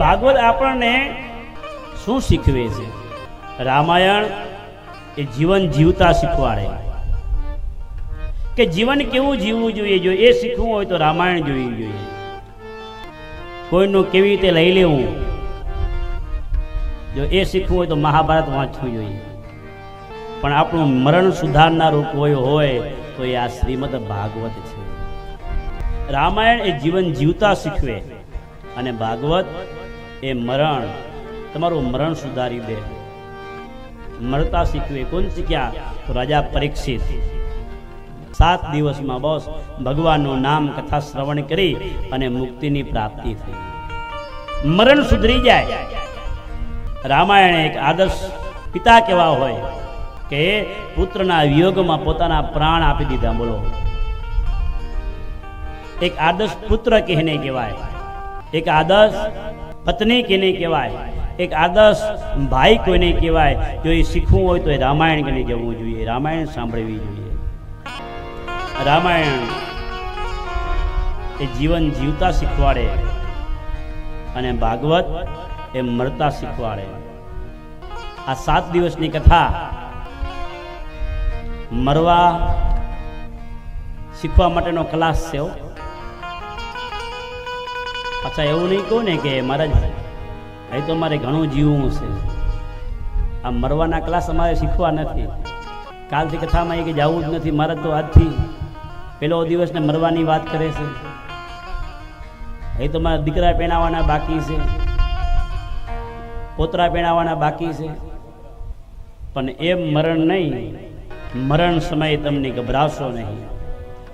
ભાગવત આપણને શું શીખવે છે? રામાયણ એ જીવન જીવતા શીખવાડે. કે જીવન કેવું જીવવું જોઈએ? જો એ શીખવું હોય તો રામાયણ જોવી જોઈએ. કોઈનું કેવી રીતે લઈ લેવું? જો એ શીખવું હોય તો મહાભારત વાંચવું જોઈએ. પણ આપણું મરણ સુધારનારું કોઈ હોય તો એ આ શ્રીમદ ભાગવત છે. રામાયણ એ જીવન જીવતા શીખવે. અને ભાગવત એ મરણ તમારું મરણ સુધારી દે. મરતા શીખવે. કોણ શીખ્યા? તો રાજા પરીક્ષિત. સાત દિવસમાં બસ ભગવાનનું નામ કથા શ્રવણ કરી અને મુક્તિની પ્રાપ્તિ થઈ. મરણ સુધરી જાય. રામાયણ એક આદર્શ પિતા કેવા હોય કે પુત્રના વિયોગમાં પોતાના પ્રાણ આપી દીધા. બોલો. એક આદર્શ પુત્ર કહેને કહેવાય. એક આદર્શ પત્ની કેને કહેવાય? એક આદર્શ ભાઈ કોઈને કહેવાય? જો એ શીખવું હોય તો એ રામાયણ કેને જવું જોઈએ? રામાયણ સાંભળવી જોઈએ. રામાયણ એ જીવન જીવતા શીખવાડે અને ભાગવત એ મરતા શીખવાડે. આ સાત દિવસની કથા મરવા શીખવા માટેનો ક્લાસ છે. અચ્છા, એવું નહીં કહું ને કે મહારાજ, અહીં તો મારે ઘણું જીવવું છે. આ મરવાના ક્લાસ અમારે શીખવા નથી. કાલથી કથામાં એ કે જવું જ નથી. મારે તો આજથી પેલો દિવસને મરવાની વાત કરે છે. અહીં તો મારા દીકરા પહેણાવવાના બાકી છે. પોતરા પહેણાવવાના બાકી છે. પણ એમ મરણ નહીં. મરણ સમયે તમને ગભરાશો નહીં.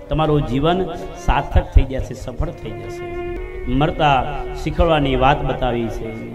તમારું જીવન સાર્થક થઈ જશે, સફળ થઈ જશે. મરતા શીખવવાની વાત બતાવી છે.